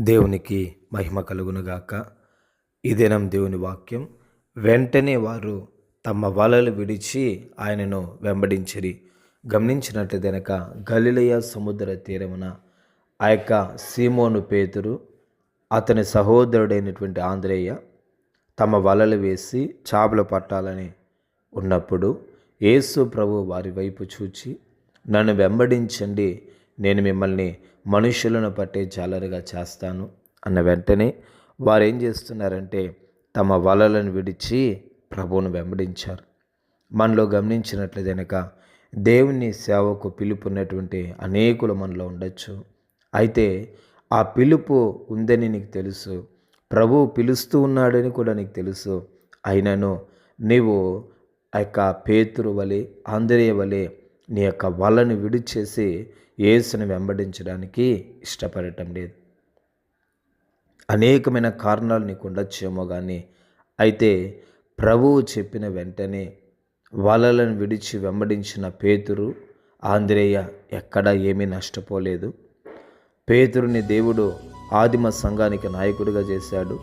దేవునికి మహిమ కలుగునుగాక. ఈ దినం దేవుని వాక్యం. వెంటనే వారు తమ వలలు విడిచి ఆయనను వెంబడించిరి. గమనించినట్టు గలిలయ సముద్ర తీరమున ఆ యొక్క సీమోను పేతురు అతని సహోదరుడైనటువంటి ఆంధ్రేయ తమ వలలు వేసి చేపలు పట్టాలని ఉన్నప్పుడు యేసు ప్రభు వారి వైపు చూచి నన్ను వెంబడించండి నేను మిమ్మల్ని మనుషులను పట్టే జాలరుగా చేస్తాను అన్న వెంటనే వారు ఏం చేస్తున్నారంటే తమ వలలను విడిచి ప్రభువును వెంబడించారు. మనలో గమనించినట్లు కనుక దేవుని సేవకు పిలుపు ఉన్నటువంటి అనేకులు మనలో ఉండొచ్చు. అయితే ఆ పిలుపు ఉందని నీకు తెలుసు. ప్రభువు పిలుస్తూ ఉన్నాడని కూడా నీకు తెలుసు. అయినను నీవు ఆ యొక్క పేతురు వలె ఆంధ్రేయ వలె నీ యొక్క వలను విడిచేసి యేసుని వెంబడించడానికి ఇష్టపడటం లేదు. అనేకమైన కారణాలు నీకు ఉండొచ్చేమో కానీ అయితే ప్రభువు చెప్పిన వెంటనే వలలను విడిచి వెంబడించిన పేతురు ఆంధ్రేయ ఎక్కడా ఏమీ నష్టపోలేదు. పేతురుని దేవుడు ఆదిమ సంఘానికి నాయకుడిగా చేశాడు.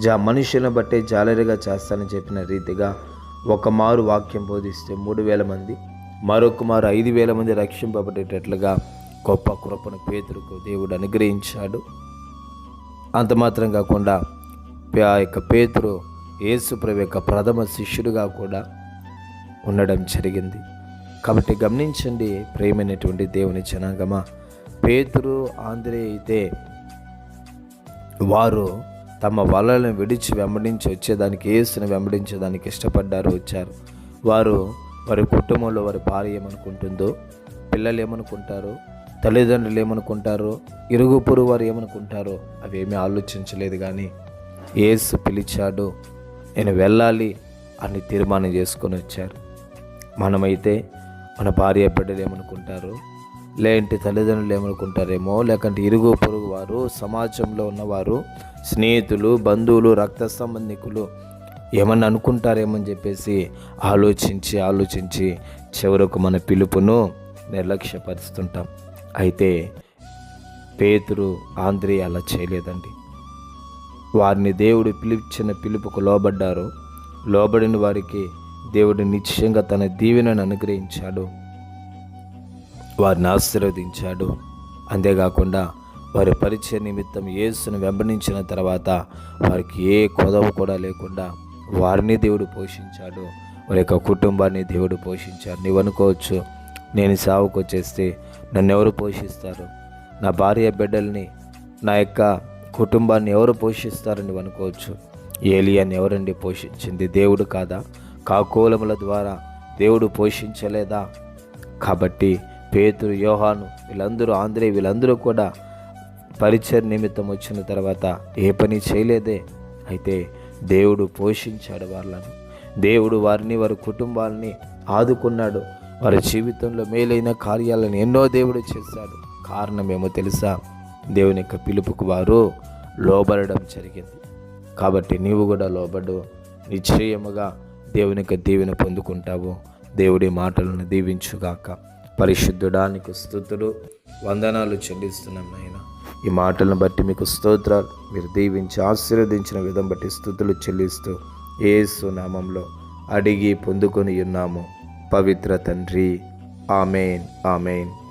జా మనుషులను బట్టే జాలరిగా చేస్తానని చెప్పిన రీతిగా ఒక మారు వాక్యం బోధిస్తే మూడు వేల మంది మరొక మారు ఐదు వేల మంది రక్షింపబడేటట్లుగా గొప్ప కృపను పేతురుకు దేవుడు అనుగ్రహించాడు. అంత మాత్రం కాకుండా ఆ యొక్క పేతురు యేసుప్రభు యొక్క ప్రథమ శిష్యుడిగా కూడా ఉండడం జరిగింది. కాబట్టి గమనించండి ప్రేమైనటువంటి దేవుని జనాగమ పేతురు ఆంధ్రే అయితే వారు తమ వలలను విడిచి వెంబడించి వచ్చేదానికి ఏసుని వెంబడించేదానికి ఇష్టపడ్డారు వచ్చారు. వారు వారి కుటుంబంలో వారి భార్య ఏమనుకుంటుందో పిల్లలు ఏమనుకుంటారో తల్లిదండ్రులు ఏమనుకుంటారో ఇరుగు పొరుగు వారు ఏమనుకుంటారో అవేమీ ఆలోచించలేదు కానీ ఏసు పిలిచాడు నేను వెళ్ళాలి అని తీర్మానం చేసుకొని వచ్చారు. మనమైతే మన భార్య బిడ్డలు ఏమనుకుంటారు లేదంటే తల్లిదండ్రులు ఏమనుకుంటారేమో లేకంటే ఇరుగు పొరుగు వారు సమాజంలో ఉన్నవారు స్నేహితులు బంధువులు రక్త సంబంధికులు ఏమన్నా అనుకుంటారేమని చెప్పేసి ఆలోచించి ఆలోచించి చివరకు మన పిలుపును నిర్లక్ష్యపరుస్తుంటాం. అయితే పేతురు ఆంధ్రి అలా చేయలేదండి. వారిని దేవుడు పిలిచిన పిలుపుకు లోబడ్డారు. లోబడిన వారికి దేవుడు నిశ్చయంగా తన దీవెనను అనుగ్రహించాడు. వారిని ఆశీర్వదించాడు. అంతేకాకుండా వారి పరిచయ నిమిత్తం యేసును వెంబడించిన తర్వాత వారికి ఏ కొదవ కూడా లేకుండా వారిని దేవుడు పోషించాడు. వారి యొక్క కుటుంబాన్ని దేవుడు పోషించాడు నీవు అనుకోవచ్చు నేను సావుకు వచ్చేస్తే నన్ను ఎవరు పోషిస్తారు? నా భార్య బిడ్డల్ని నా యొక్క కుటుంబాన్ని ఎవరు పోషిస్తారని అనుకోవచ్చు? ఏలియాని ఎవరండి పోషించింది? దేవుడు కాదా? కాకోలముల ద్వారా దేవుడు పోషించలేదా? కాబట్టి పేతురు యోహాను వీళ్ళందరూ ఆంధ్రే వీళ్ళందరూ కూడా పరిచయ నిమిత్తం వచ్చిన తర్వాత ఏ పని చేయలేదే? అయితే దేవుడు పోషించాడు వాళ్ళను. దేవుడు వారిని వారి కుటుంబాలని ఆదుకున్నాడు. వారి జీవితంలో మేలైన కార్యాలను ఎన్నో దేవుడు చేశాడు. కారణమేమో తెలుసా? దేవుని యొక్క పిలుపుకు వారు లోబడడం జరిగింది. కాబట్టి నీవు కూడా లోబడు. నిశ్చయముగా దేవుని యొక్క దీవెన పొందుకుంటావు. దేవుడి మాటలను దీవించుగాక. పరిశుద్ధుడానికి స్థుతులు వందనాలు చెల్లిస్తున్నాం ఈ మాటలను బట్టి మీకు స్తోత్రాలు. మీరు దీవించి ఆశీర్వదించిన విధం బట్టి స్థుతులు చెల్లిస్తూ ఏసు నామంలో అడిగి పొందుకొని ఉన్నాము. పవిత్ర తండ్రి. ఆమెన్. ఆమెన్.